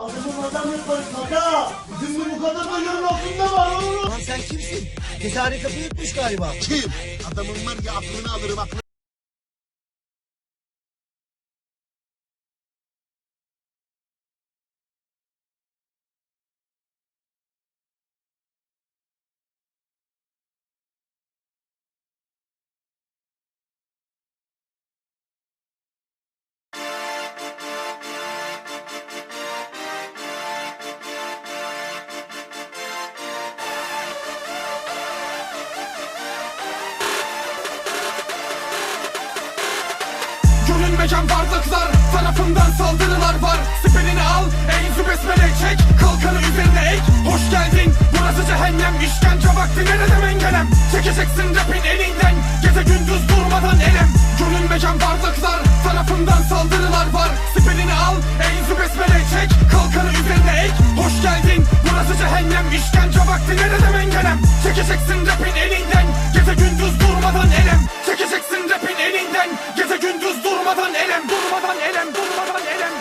Adamın adam yaparız kaka. Bizim bu kadar altında var oğlum. Lan sen kimsin? Cesareti kapı yutmuş galiba. Kim? Adamın var ya aklını alırım aklını. İşkence vakti nerede mengelem Çekeceksin rapin elinden. Gece gündüz durmadan elem. Çekeceksin rapin elinden. Gece gündüz durmadan elem. Durmadan elem Durmadan elem.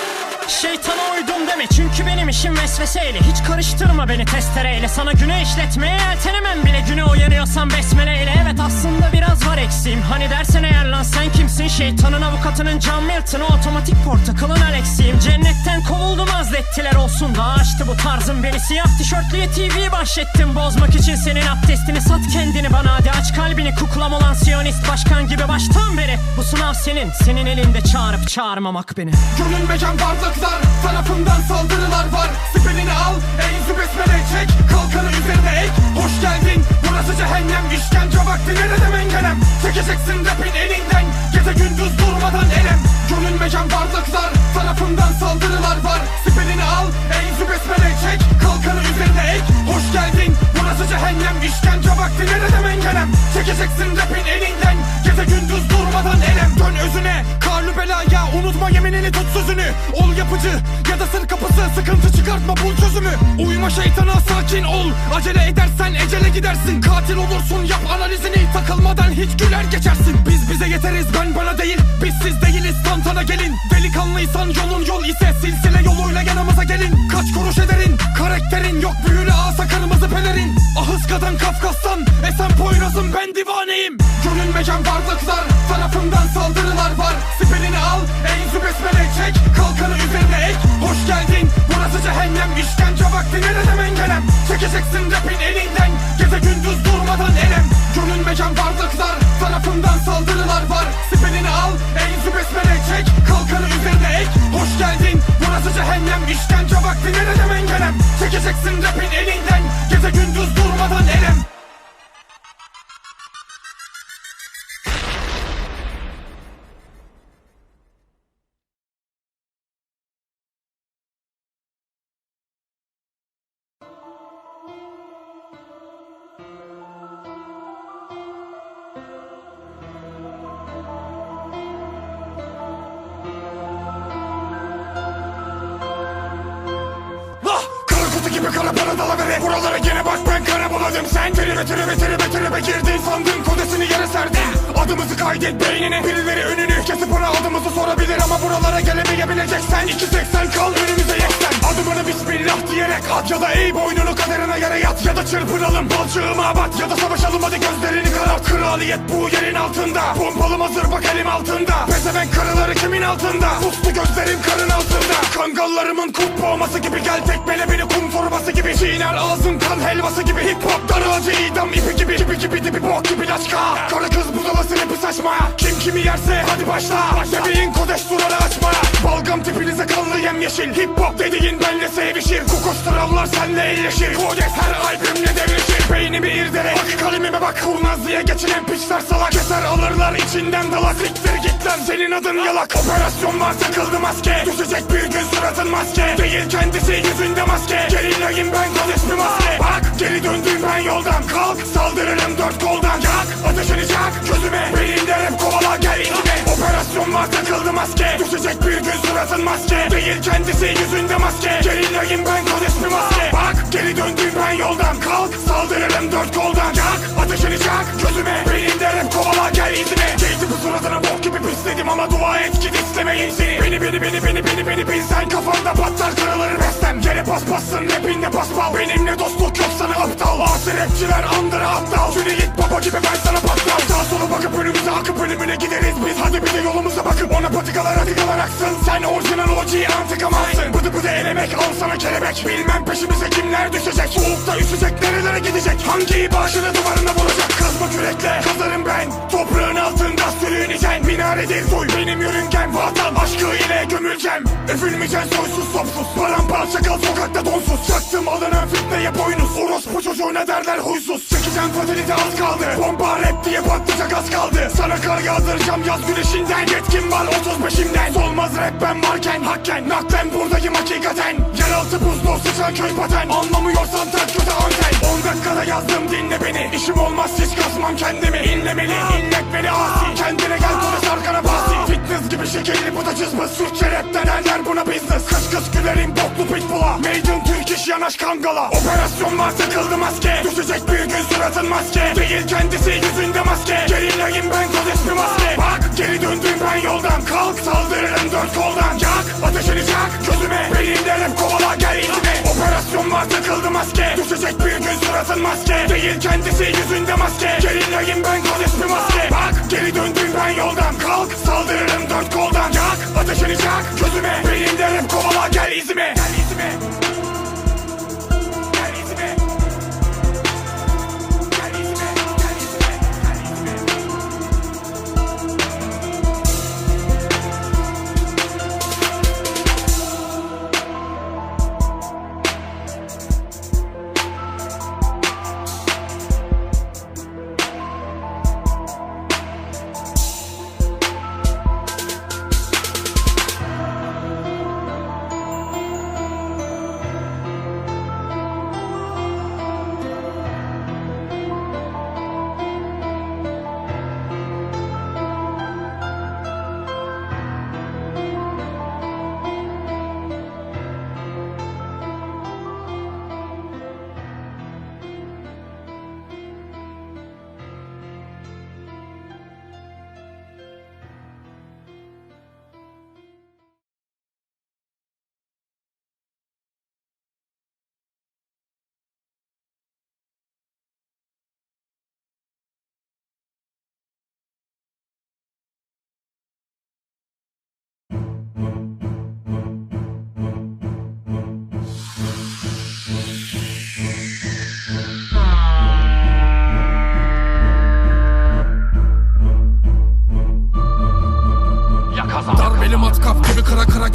Şeytana uydum deme. Çünkü benim işim vesveseyle. Hiç karıştırma beni testereyle. Sana güne işletmeye yeltenemem bile. Güne uyanıyorsam besmeleyle. Evet aslında biraz var eksiğim Hani dersen eğer lan sen kimsin? Şeytanın avukatının John Milton'ı Otomatik portakalın Alex'iyim. Cennetten kovuldum azlettiler olsun da Açtı bu tarzın beni. Siyah tişörtlüye TV bahşettim Bozmak için senin abdestini Sat kendini bana. Hadi aç kalbini Kuklam olan siyonist başkan gibi baştan beri. Bu sınav senin Senin elinde çağırıp çağırmamak beni. Görünmeyeceğim bardaklar Tarafından saldırılar var. Siperini al Eyzü besmele çek. Kalkanı üzerine ek. Hoş geldin Burası cehennem. İşkence vakti nerede mengelem Çekeceksin rapin elinden. Gece gündüz durmadan elem. Görünmeyeceğim bardaklar Tarafından saldırılar var. Siperini al Eyzü besmele çek. Kalkanı üzerine ek. Hoş geldin Burası cehennem. İşkence vakti nerede mengelem Çekeceksin rapin elinden. Gece gündüz durmadan elem. Dön özüne Karlı belaya unutma yeminini tut sözünü. Ol yapıcı ya da sır kapısı. Sıkıntı çıkartma bul çözümü. Uyma şeytana sakin ol. Acele edersen ecele gidersin. Katil olursun yap analizini. Takılmadan hiç güler geçersin. Biz bize yeteriz ben bana değil. Biz siz değiliz tantana gelin. Delikanlıysan yolun yol ise Silsile yoluyla yanımıza gelin. Kaç kuruş ederin? Karakterin Yok büyülü asa kırmızı pelerin. Ahıskadan Kafkas'tan Esen Poyraz'ım ben divaneyim. Görünmeyeceğim varlıklar Tarafından saldırılar var. Siperini al Eyzü besmele çek Kalkanı üzerine Adımızı kaydet beynine. Birileri önünü kesip ona adımızı sorabilir Ama buralara gelemeyebileceksen 280 kal önümüze yeksen. Adımını bismillah diyerek at Ya da ey boynunu kaderine yere yat Ya da çırpınalım. Balçığıma bat Ya da savaşalım hadi gözlerini karart Kraliyet bu yerin altında. Pompalım hazır bak elim altında. Pezevenk karıları kimin altında? Puslu gözlerim karın altında. Kangallarımın kurt boğması gibi Gel tekmele beni kum torbası gibi. Çiğner ağzın kan helvası gibi. Hip hop daracı idam ipi gibi. Gibi gibi dibi bok gibi laçka. Kara kız budalası rapi saçma. Kim kimi yerse hadi başla Bebeğin kodeş suları açma. Balgam tipinize kanlı yemyeşil. Hip hop dediğin benle sevişir. Kokos travlar senle elleşir. Kodex her albümle devleşir Beynimi irdele Bak kalemime bak. Kurnaz diye geçinen piçler salak. Keser alırlar içinden dalak Siktir git lan senin adın yalak. Operasyon var takıldı maske. Düşecek bir gün suratın maske. Değil kendisi yüzünde maske. Gerilleyim ben kodeş bir maske. Bak geri döndüm ben yoldan. Kalk saldırırım dört koldan. Yak ateşini çak gözüme. Benim Var takıldı maske. Düşecek bir gün suratın maske. Değil kendisi yüzünde maske. Gerilleyim ben kodeş bir maske. Bak geri döndüm ben yoldan. Kalk saldırırım dört koldan. Yak ateşini çak gözüme. Benim derim kovala gel izime Giydi bu suratına bok gibi pisledim Ama dua et ki istemeyin seni. Beni beni beni beni beni beni bilsen Kafanda patlar kırılır bestem. Paspassın rapinde paspal. Benimle dostluk yok sana aptal. Asi rapçiler andıra aptal. Cüneyt Baba gibi ben sana patral Sağa sola bakıp önümüze akıp ölümüne gideriz biz. Hadi bir de yolumuza bakıp ona patikalar atikalar aksın. Sen orijinal OG antikamazsın Bıdı bıdı elemek al sana kelebek. Bilmem peşimize kimler düşecek. Soğukta üşüyecek nerelere gidecek? Hangi başını duvarına vuracak? Kazma kürekle kazarım ben. Toprağın altında sürüneceksin Minaredir soy benim yörüngem Vatan. Aşkı ile gömüleceğim. Öpülmeyeceksin soysuz sopsuz. Paramparça kal sokakta donsuz. Çaktım alınan fitneye boynuz. Orospu çocuğu ne derler huysuz. Çekeceğim fatalite az kaldı. Bomba rap diye patlayacak az kaldı. Sana kar yağdıracağım yaz güneşinden Yetkim var 35'imden Solmaz rap ben varken Hakken. Naklen buradayım hakikaten. Yeraltı buzlu sıçan köy paten. Anlamıyorsan tak kötü anten. 10 dakikada yazdım dinle beni. İşim olmaz hiç kasmam kendimi. İnlemeli inlet beni asi. Kendine gel konuş arkana basi. Fitness gibi şekilli bu da cızbız. Türkçe rapten derler buna business. Kış kış gülerim boklu pitbull'a. Maiden Türk iş yanaş kangala. Operasyon var takıldı maske. Düşecek bir gün suratın maske. Değil kendisi yüzünde maske. Gerilleyim ben kod ismi maske. Bak geri döndüm ben yoldan Kalk saldırırım dört koldan Yak ateşini yak gözüme. Belinde rap kovala gel izime Operasyon var takıldı maske. Düşecek bir gün suratın maske. Değil kendisi yüzünde maske. Gerilleyim ben kod ismi maske. Bak geri döndüm ben yoldan Kalk. Saldırırım dört koldan. Yak ateşini yak gözüme. Belinde rap kovala gel izime. Gel izime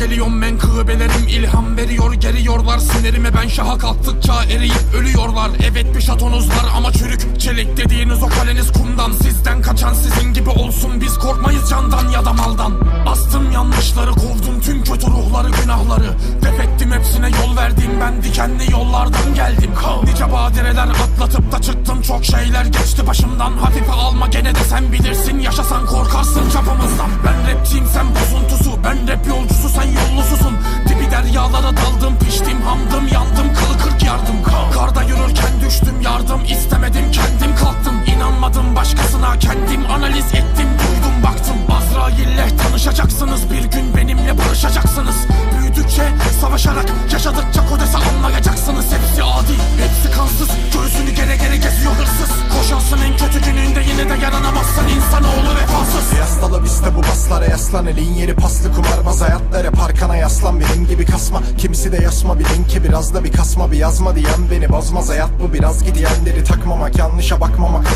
kıra geliyorum menkıbelerim ilham veriyor. Geriyorlar sinirime ben şaha kalktıkça eriyip ölüyorlar. Evet bir şatonuz var ama çürük çelik dediğiniz o kaleniz kumdan. Sizden kaçan sizin gibi olsun biz korkmayız candan ya da maldan. Astım yanlışları kovdum tüm kötü ruhları günahları. Def ettim hepsine yol verdim. Ben dikenli yollardan geldim Nice badireler atlatıp da çıktım çok şeyler geçti başımdan. Hafife alma gene de sen bilirsin. Yaşasan korkarsın çapımızdan. Ben rapçiyim sen bozuntusu. Ben rap yolcusu sen yollususun. Dibi deryalara daldım piştim hamdım yandım. Kılı kırk yardım. Karda yürürken düştüm yardım istemedim. Kendim kalktım İnanmadım başkasına kendim analiz ettim duydum baktım. Azrail'le tanışacaksınız bir gün benimle barışacaksınız. Büyüdükçe savaşarak yaşadıkça kodese anlayacaksınız. Hepsi adi hepsi kansız göğsünü gere gere geziyor hırsız. Koşarsın en kötü gününde yine de yaranamazsan insanoğlu vefasız. Yaslalı bizde bu baslara yaslan Elin yeri paslı kumarbaz. Hayatlara parkana yaslan Benim gibi kasma. Kimisi de yasma Bilin ki biraz da bir kasma. Bir yazma diyen beni bozmaz Hayat bu biraz gidiyenleri takmamak yanlışa bakmamak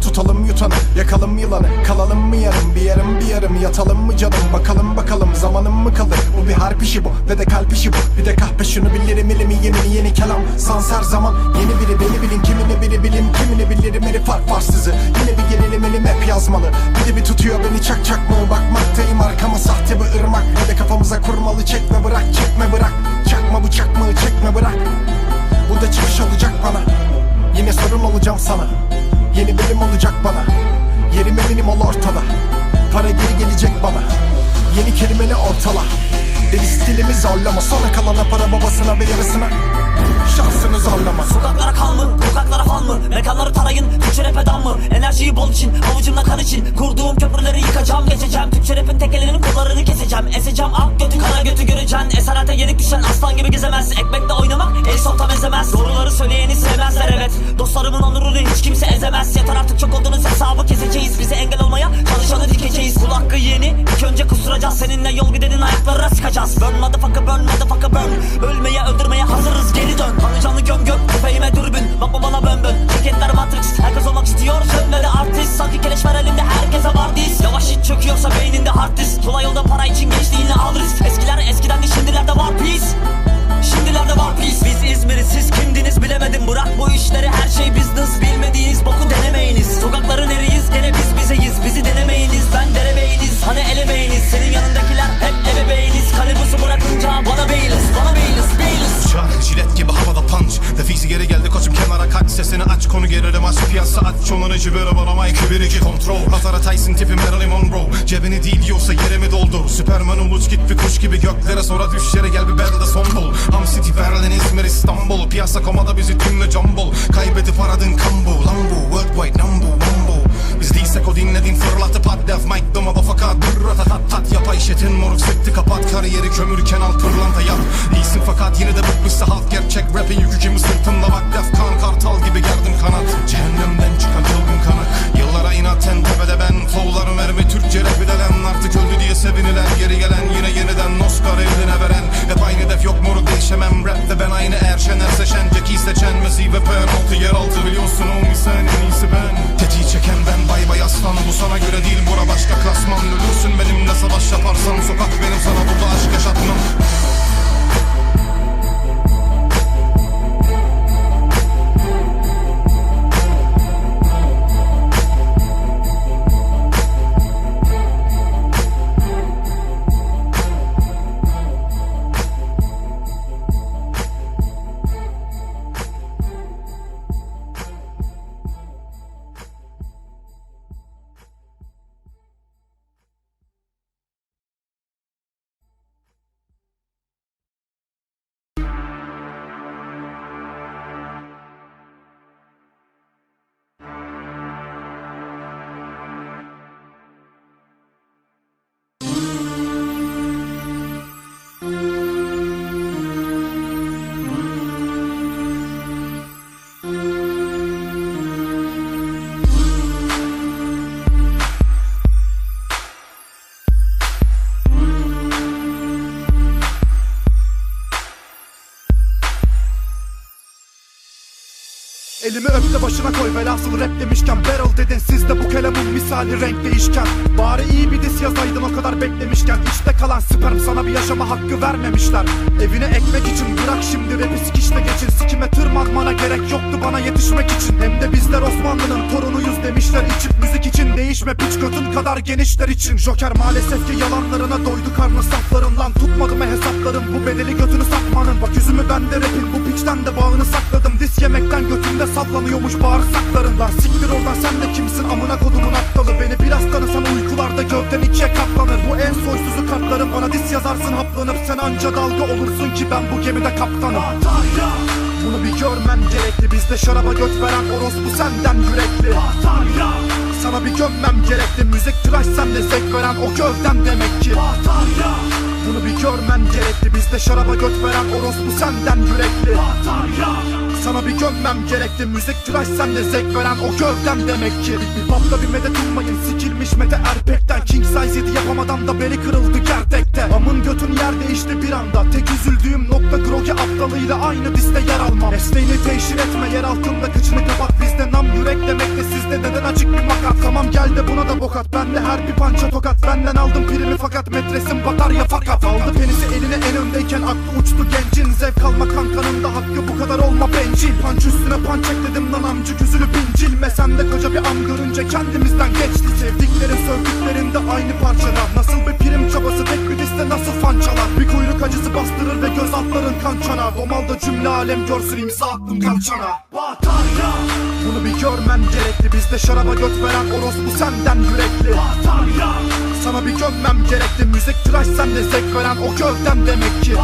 Tutalım yutanı yakalım yılanı. Kalalım mı yarım bir yarım bir yarım. Yatalım mı canım? Bakalım bakalım. Zamanım mı kalır? Bu bir harp işi bu Ve de kalp işi bu. Bir de kahpe şunu bilirim ilimi yemini yeni kelam. Sans her zaman yeni biri beni bilin. Kimini biri bilin kimini bilirim. Herif var farsızı Yine bir gelelim elim hep yazmalı. Bir de bir tutuyor beni çak çak mı? Bakmaktayım arkama. Sahte bir ırmak. Ve de kafamıza kurmalı. Çekme bırak çekme bırak. Çakma bıçak mı çekme bırak. Bu da çıkış olacak bana. Yine sorun olacağım sana Yeni bilim olacak bana. Yerim eminim ol ortada. Para geri gelecek bana. Yeni kelimeni ortala. Deli stilimi zorlama. Sonra kalana para babasına ve yarısına. Şansını zorlama. Sokaklara kan mı? Sokaklara fan mı? Mekanları tarayın. Türkçe rap eden mı? Enerjiyi bol için. Avucumla kan için. Kurduğum köprüleri yıkacağım. Geçeceğim. Türkçe rapin tekelerinin kollarını keseceğim. Eseceğim yürüyeceksin Esarete yenik düşen aslan gibi gezemez. Ekmekle oynamak el softa benzemez. Doğruları söyleyeni sevmezler evet. Dostlarımın onurunu hiç kimse ezemez. Yeter artık çok oldunuz hesabı keseceğiz. Bize engel olmaya çalışanı dikeceğiz. Kul hakkı yeni ilk önce kusturacağız. Seninle yol gidenin ayaklarına sıkacağız Burn motherfucker burn motherfucker burn. Ölmeye öldürmeye hazırız. Geri dön. Kanı canlı göm göm tüfeğime dürbün. Bakma bana bön bön. Şirketler matrix. Herkes olmak istiyor sönme de artist. Sanki keleş var elimde herkese var diz Yavaş hiç çöküyorsa beyninde hard disk. Tula yolda para için gençliğini alırız. Eskiler eskiden de şimdilerde var peace. Şimdilerde var peace. Biz İzmir'iz siz kimdiniz bilemedim. Bırak bu işleri her şey business. Bilmediğiniz boku denemeyiniz. Sokakların Defisi geri geldi koçum kenara kaç Sesini aç konu gerilim aç. Piyasa aç çonunu cibere bana Mike 1 2 kontrol. Pazara Tyson tipi Marilyn Monroe. Cebini değil yiyorsa yerimi doldur? Süperman uç git bir kuş gibi göklere Sonra düş yere gel bir belde son bul Ham City Berlin İzmir İstanbul. Piyasa komada bizi tümle jumble. Kaybedip aradın kambu Lambu worldwide number one biz o dinledin fırlatıp hot def Mike the motherfucker Dırrata tat tat yap işetin moruk sıktı kapat Kariyeri kömürken al pırlanta yap. İyisin fakat yine de bıkmışsa halk gerçek Rapin yükü kimi sırtımda bak def kan kartal gibi gerdim kanat. Cehennemden çıkan çılgın kanak Yıllara inaten tepede ben Flowlarım mermi Türkçe rap edilen Artık öldü diye sevinilen Geri gelen yine yeniden Oscar eline veren. Hep aynı def yok moruk değişemem. Rapte ben aynı Erşener seçen Jackie seçen Messi ve penaltı yeraltı Biliyorsun o sen en iyisi ben. Tetiği çeken ben bay bay aslan Bu sana göre değil bura başka klasman. Ölürsün benimle savaş yaparsan Sokak benim sana burada aşk yaşatmam Elimi öp de başına koy velhasıl rap demişken. Barrel dedin siz de bu kelamın misali renk değişken. Bari iyi bir dis yazaydın o kadar beklemişken. İçte kalan sperm sana bir yaşama hakkı vermemişler. Evine ekmek için bırak şimdi rapi sikişle geçin. Sikime tırmanmana gerek yoktu bana yetişmek için. Hem de bizler Osmanlı'nın torunuyuz demişler içip müzik için Değişme piç götün kadar genişler için. Joker maalesef ki yalanlarına doydu karnı saflarından Tutmadı mı hesaplarım bu bedeli götünü satmanın. Bak yüzümü ben de rapin bu piçten de bağını sakladım. Dis yemekten götümde sallanıyormuş bağırsaklarından Siktir oradan sen de kimsin? Amına kodumun aptalı. Beni biraz tanısan uykularda gövden ikiye katlanır Bu en soysuzu kartlarım. Bana dis yazarsın haplanıp Sen anca dalga olursun ki ben bu gemide kaptanım. Bunu bir görmen gerekli. Bizde şaraba göt veren orospu senden yürekli. Sana bir gömmem gerekli. Müzik tıraş sende zevk veren o gövdem demek ki. Bunu bir görmen gerekli. Bizde şaraba göt veren orospu senden yürekli sana bir gömmem gerekli Müzik tıraş sende zevk veren o gövdem demek ki. Bir babda bir medet ummayın Sikilmiş mete erpekten. King size 7 yapamadan da beli kırıldı gerdekte Amın götün yer değişti bir anda. Tek üzüldüğüm nokta Grogi aptalıyla aynı diste yer almam. Mesleğini teşhir etme yer altında kıçını kapat Bizde nam yürek demekte sizde neden açık bir makat. Tamam gel de buna da bokat Bende her bir pança tokat. Benden aldım primi fakat metresim batar ya fakat. Aldı penisi eline en öndeyken aklı uçtu gencin. Zevk alma kankanın da hakkı bu kadar olma bencil. Panç üstüne panç ekledim lan amcı gözünü pincilme Sen de koca bir am görünce kendimizden geçti. Sevdiklerin sövdüklerin de aynı parçalar. Nasıl bir prim çabası tek bir liste nasıl fançalar? Bir kuyruk acısı bastırır ve göz altların kan çana Domalda cümle alem görsün imza attım kalçana Bunu bir görmen gerekli. Bizde şaraba göt veren orospu senden yürekli. Sana bir gömmem gerekli. Müzik tıraş sende zevk veren o gövdem demek ki.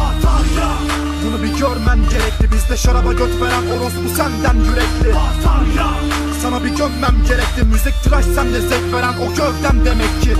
Bunu bir görmen gerekli. Bizde şaraba göt veren orospu senden yürekli. Sana bir gömmem gerekli. Müzik tıraş sende zevk veren o gövdem demek ki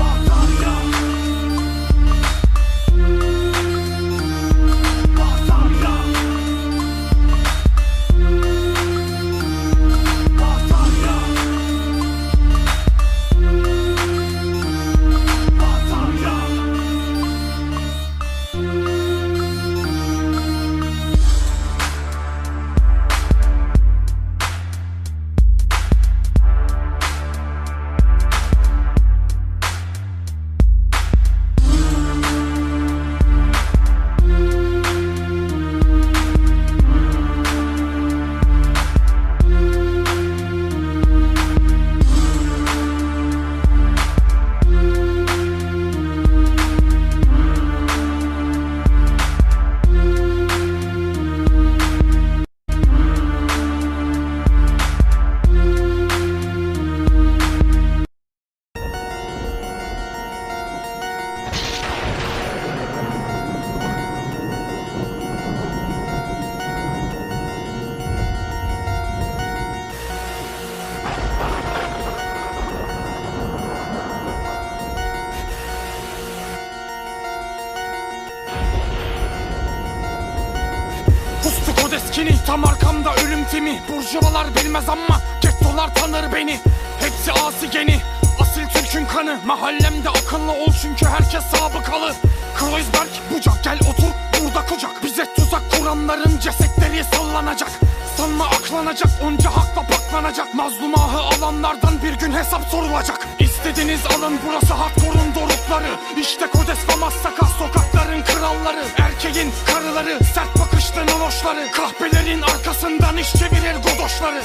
Burjuvalar bilmez ama Gettolar tanır beni. Hepsi asi geni. Asil Türk'ün kanı. Mahallemde akıllı ol çünkü herkes sabıkalı. Kreuzberg bucak gel otur. Burada kucak. Bize tuzak kuranların cesetleri sallanacak. Sanma aklanacak onca hakla paklanacak. Mazlumahı alanlardan bir gün hesap sorulacak. İstediğiniz alın burası hardcore'un dorukları. İşte Kodes ve Massaka sokakların kralları. Erkeğin karıları sert bakışlı nonoşları Kahpelerin arkasından iş çevirir godoşları.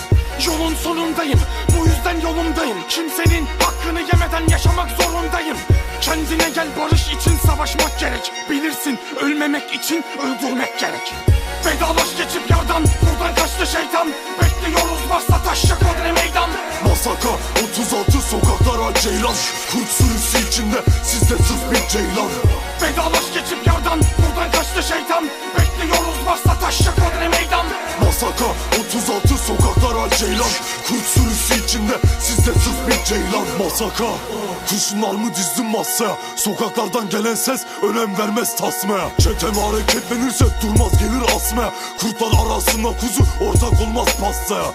Yolun sonundayım bu yüzden yolumdayım. Kimsenin hakkını yemeden yaşamak zorundayım. Kendine gel barış için savaşmak gerek. Bilirsin ölmemek için öldürmek gerek. Vedalaş geçip yardan Buradan kaçtı şeytan. Bekliyoruz varsa taşacak odre meydan. Masaka 36 sokaklara ceylan. Kurt sürüsü içinde sizde sırf bir ceylan. Vedalaş geçip yardan Masaka Kurşunlar mı dizdim masaya Sokaklardan gelen ses önem vermez tasmaya Çetem hareketlenirse durmaz gelir asmaya Kurtlar arasında kuzu ortak olmaz pastaya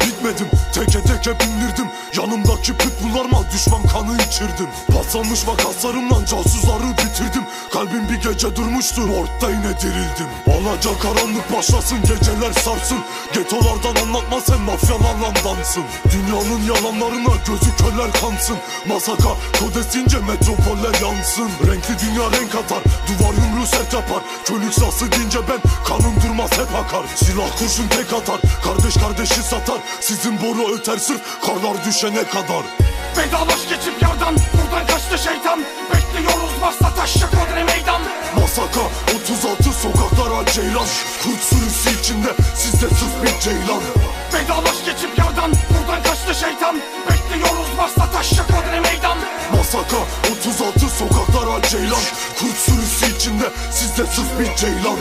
Bitmedim teke teke bindirdim Yanımdaki pitbulllarıma düşman kanı içirdim. Paslanmış makaslarımla casusları bitirdim. Kalbim bir gece durmuştu orta yine dirildim. Alacak karanlık başlasın geceler sarsın. Getolardan anlatma sen mafyalarla dansın. Dünyanın yalanlarına gözü köller kansın. Masaka kodesince metropoller yansın. Renkli dünya renk atar duvar yumruğu sert yapar. Kölük sası deyince ben kanım durmaz hep akar. Silah kurşun tek atar kardeş kardeşi satar. Sizin boru öter sırf karlar düşene kadar. Vedalaş geçip yardan Buradan kaçtı şeytan. Bekliyoruz varsa taşacak odre meydan. Masaka 36 sokaklara ceylan. Kurt sürüsü içinde sizde sırf bir ceylan. Vedalaş geçip yardan Buradan kaçtı şeytan. Bekliyoruz varsa taşacak odre meydan. Masaka 36 sokaklara ceylan. Kurt sürüsü içinde sizde sırf bir ceylan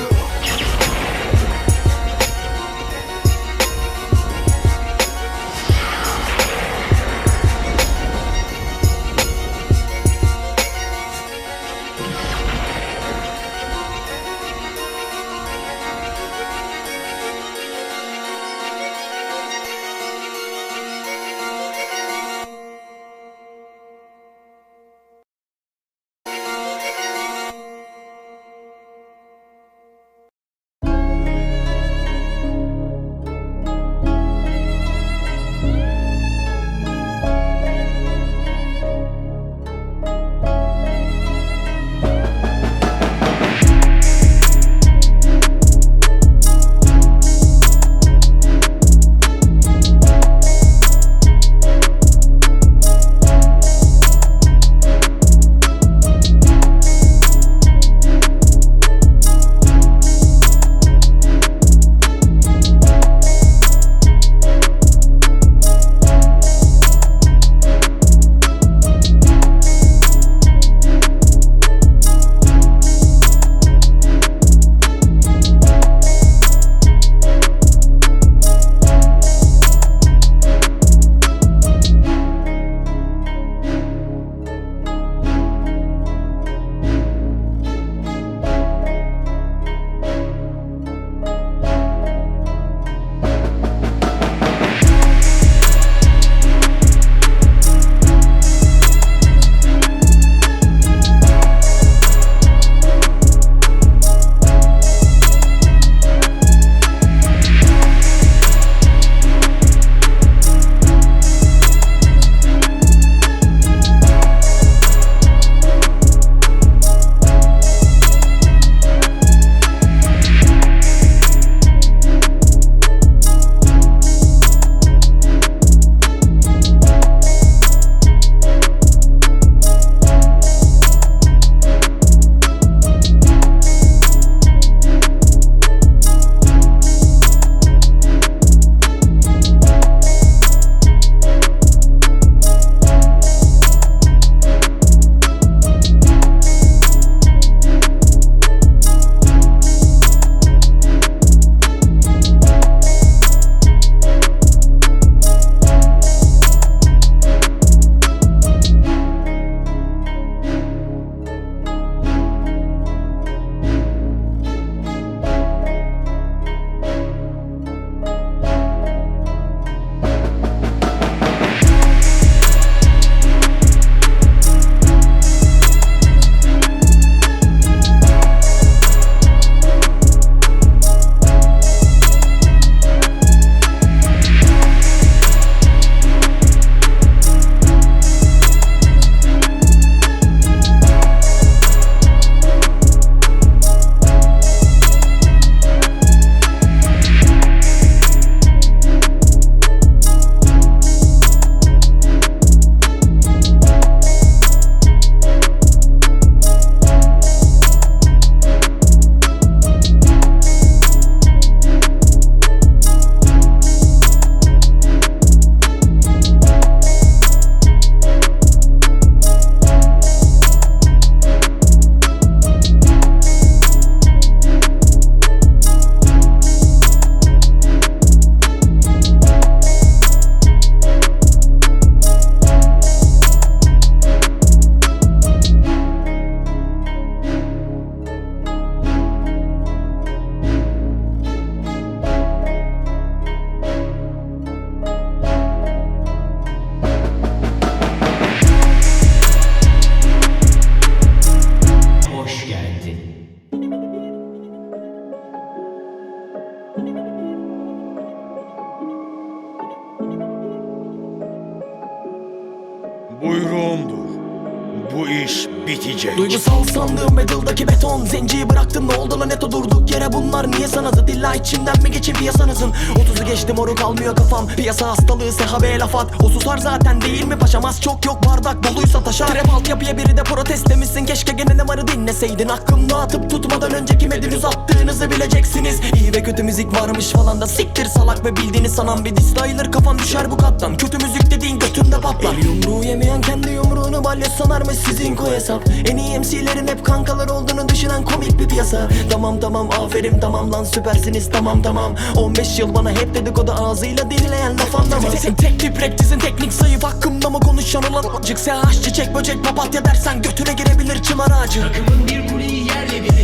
bitecek. Duygusal sandığım battle'daki beton. Zenciyi bıraktım ne oldu lan? Neto durduk yere. Bunlar niye sana zıt illa içinden mi geçin piyasanızın 30'u geçtim moruk almıyor kafam. Piyasa hastalığı sehabeye laf at O susar zaten değil mi? Paşam az çok yok bardak doluysa taşar. Trap altyapıya biri de protest demişsin. Keşke gene ne varı dinleseydin. Aklımda atıp tutmadan önce kime dünüz attığınızı bileceksiniz. İyi ve kötü müzik varmış falan da siktir salak ve bildiğini sanan bir distyler. Kafan düşer bu kattan. Kötü müzik dediğin götünde patlar. El yumruğu yemeyen kendi yumruğunu balya sanarmış sizin koy hesap En iyi MC'lerin hep kankalar olduğunu düşünen komik bir piyasa. Tamam tamam aferin tamam lan süpersiniz tamam tamam. 15 yıl bana hep dedikodu ağzıyla dinleyen laf anlamaz. Tek tip rapçisin teknik zayıf hakkımda mı konuşan olan Acık? SH çiçek böcek papatya dersen götüne girebilir çınar ağacı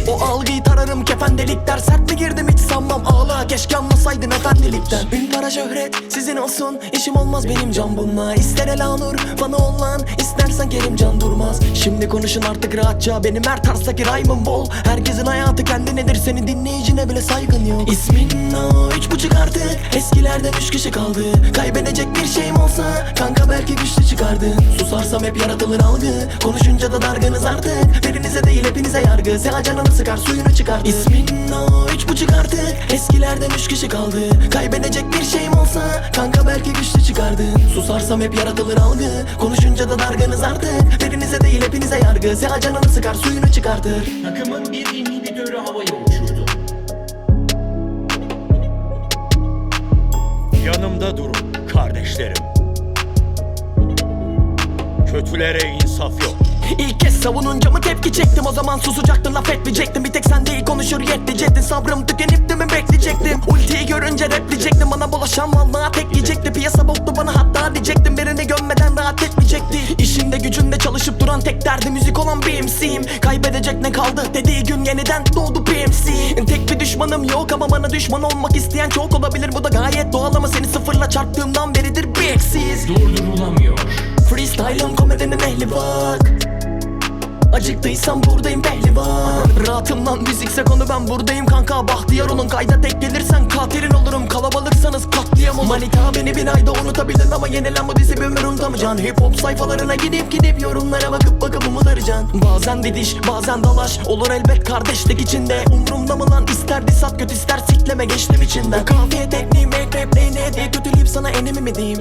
o algıyı tararım kefen delikler Sert mi girdim hiç sanmam. Ağla Keşke anlasaydın efendilikten. Ün para şöhret sizin olsun. İşim olmaz benim can bununla. İster Elanur bana ol lan İstersen Kerimcan durmaz. Şimdi konuşun artık rahatça. Benim her tarzdaki rhyme'ım bol. Herkesin hayatı kendinedir Senin dinleyicine bile saygın yok. İsmin o. Üç buçuk artık Eskilerden üç kişi kaldı. Kaybedecek bir şeyim olsa Kanka belki güçlü çıkardın Susarsam hep yaratılır algı. Konuşunca da dargınız artık. Birinize değil hepinize yargı Seha canını sıkar suyunu çıkar. İsmin o üç buçuk artık. Eskilerden üç kişi kaldı. Kaybedecek bir şeyim olsa Kanka belki güçlü çıkardın Susarsam hep yaratılır algı. Konuşunca da dargınız artık. Birinize değil hepinize yargı. Seha canını sıkar suyunu çıkartır Takımın bir inhibitörü havaya uçurdu. Yanımda durun kardeşlerim. Kötülere insaf yok. İlk kez savununca mı tepki çektim? O zaman susacaktın laf etmeyecektin. Bir tek sen değil konuşur yetmeyecektin. Sabrım tükenip de mi bekleyecektim? Ultiyi görünce repleyecektim. Bana bulaşan vallahi tek yiyecekti. Piyasa boktu bana hatta diyecektim. Birini gömmeden rahat etmeyecekti. İşinde gücünde çalışıp duran tek derdi Müzik olan bir MC'yim Kaybedecek ne kaldı? Dediği gün yeniden doğdu PMC Tek bir düşmanım yok ama bana düşman olmak isteyen çok olabilir. Bu da gayet doğal ama seni sıfırla çarptığımdan beridir bir eksiyiz Durdurulamıyor. Freestyle'ım komedinin ehli bak Acıktıysan buradayım pehlivan. Rahatımdan müzikse konu ben buradayım kanka. Bahtiyar olun kayda tek gelirsen katilin olurum. Kalabalıksanız katliam olur. Manita beni bir ayda unutabilir ama yenilen bu dizi bir ömür unutamayacaksın Hip hop sayfalarına gidip gidip yorumlara bakıp bakıp umut arayacaksın Bazen didiş bazen dalaş. Olur elbet kardeşlik içinde. Umrumda mı lan? İster disat kötü ister sikleme geçtim içinden. Kafiye tekniğim ek rap ne diye kötüleyip sana enemi mi diyeyim?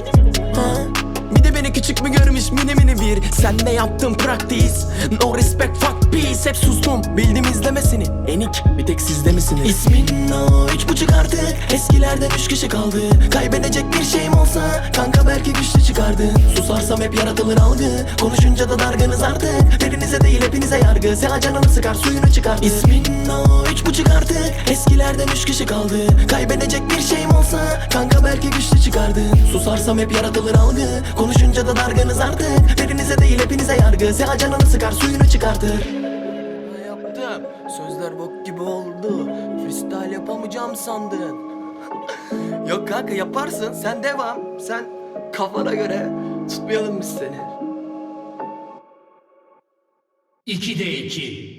Ha? Bir de beni küçük mü görmüş mini mini bir. Sen ne yaptın practice? No respect fuck peace. Hep sustum bildim izlemesini Enik tek sizde misiniz? İsmin o üç buçuk artık Eskilerden üç kişi kaldı. Kaybedecek bir şeyim olsa Kanka belki güçlü çıkardın Susarsam hep yaratılır algı. Konuşunca da dargınız artık. Birinize değil hepinize yargı. Seha canını sıkar suyunu çıkar. İsmin o üç buçuk artık Eskilerden üç kişi kaldı. Kaybedecek bir şeyim olsa Kanka belki güçlü çıkardın Susarsam hep yaratılır algı. Konuşunca da dargınız artık. Birinize değil hepinize yargı. Seha canını sıkar suyunu çıkartır yapamayacağım sandın. Yok kanka yaparsın. Sen devam. Sen kafana göre Tutmayalım biz seni. 2'de 2.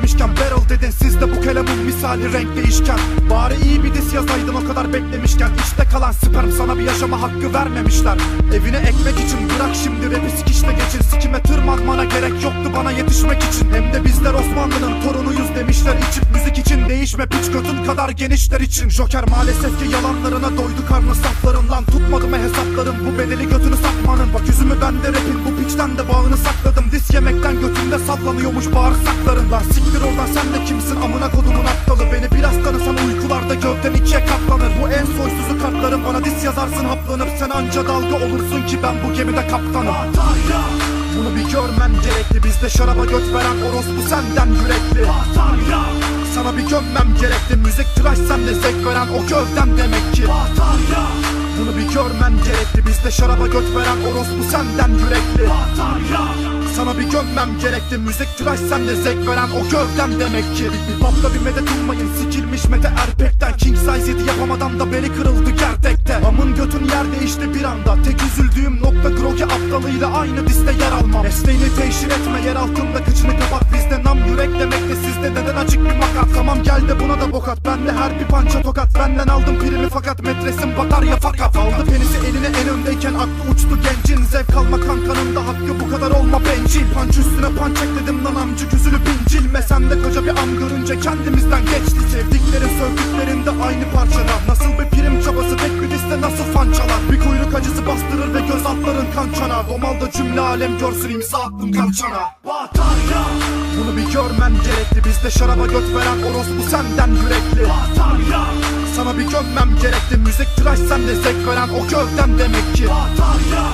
demişken Barrel dedin. Siz de bu kelamın misali renk değişken. Bari iyi bir dis yazaydın o kadar beklemişken. İçte kalan sperm sana bir yaşama hakkı vermemişler. Evine ekmek için bırak şimdi rapi sikişle geçin. Sikime tırmanmana gerek yoktu bana yetişmek için. Hem de bizler Osmanlı'nın torunuyuz demişler. İçip müzik için Değişme piç götün kadar genişler için. Joker maalesef ki yalanlarına doydu karnı saflarından Tutmadı mı hesaplarım bu bedeli götünü satmanın. Bak yüzümü ben de rapin bu piçten de bağını sakladım. Dis yemekten götümde sallanıyormuş bağırsaklarından Siktir oradan sen de kimsin? Amına kodumun aptalı. Beni biraz tanısan uykularda gövden ikiye katlanır Bu en soysuzu kartlarım. Bana dis yazarsın haplanıp Sen anca dalga olursun ki ben bu gemide kaptanım. Bunu bir görmen gerekli. Bizde şaraba göt veren orospu senden yürekli. Sana bir gömmem gerekti Müzik tıraş sende zevk veren o gövdem demek ki. Batarya Bunu bir görmem gerekti Bizde şaraba göt veren orospu senden yürekli. Batarya Sana bir gömmem gerekti. Müzik tıraş sende zevk veren o gövdem demek ki. Bir babla bir medet ummayın Sikilmiş mete erpekten. King size 7 yapamadan da beli kırıldı gerdekte Amın götün yer değişti bir anda. Tek üzüldüğüm nokta Groge aptalıyla aynı diste yer almam. Mesleğini teşhir etme yer altında kıçını kapat Bizde nam yürek demekte sizde neden açık bir makat? Tamam gel de buna da bokat. Bende her bir pança tokat. Benden aldım primi fakat metresim batar ya fakat. Aldı penisi eline en öndeyken aklı uçtu gencin. Zevk alma kankanın da hakkı bu kadar olma bencil. Panç üstüne panç ekledim lan amcı küzülü pincilme Sen de koca bir am görünce kendimizden geçti. Sevdiklerin sövdüklerin de aynı parçalar. Nasıl bir prim çabası tek bir liste nasıl fançalar Bir kuyruk acısı bastırır ve göz altların kan çanar. Domalda cümle alem görsün imza attım kalçana Batarya. Bunu bir görmem gerekti Bizde şaraba göt veren orospu senden yürekli. Batarya. Sana bir gömmem gerekti Müzik tıraş sende zevk veren o gövdem demek ki. Batarya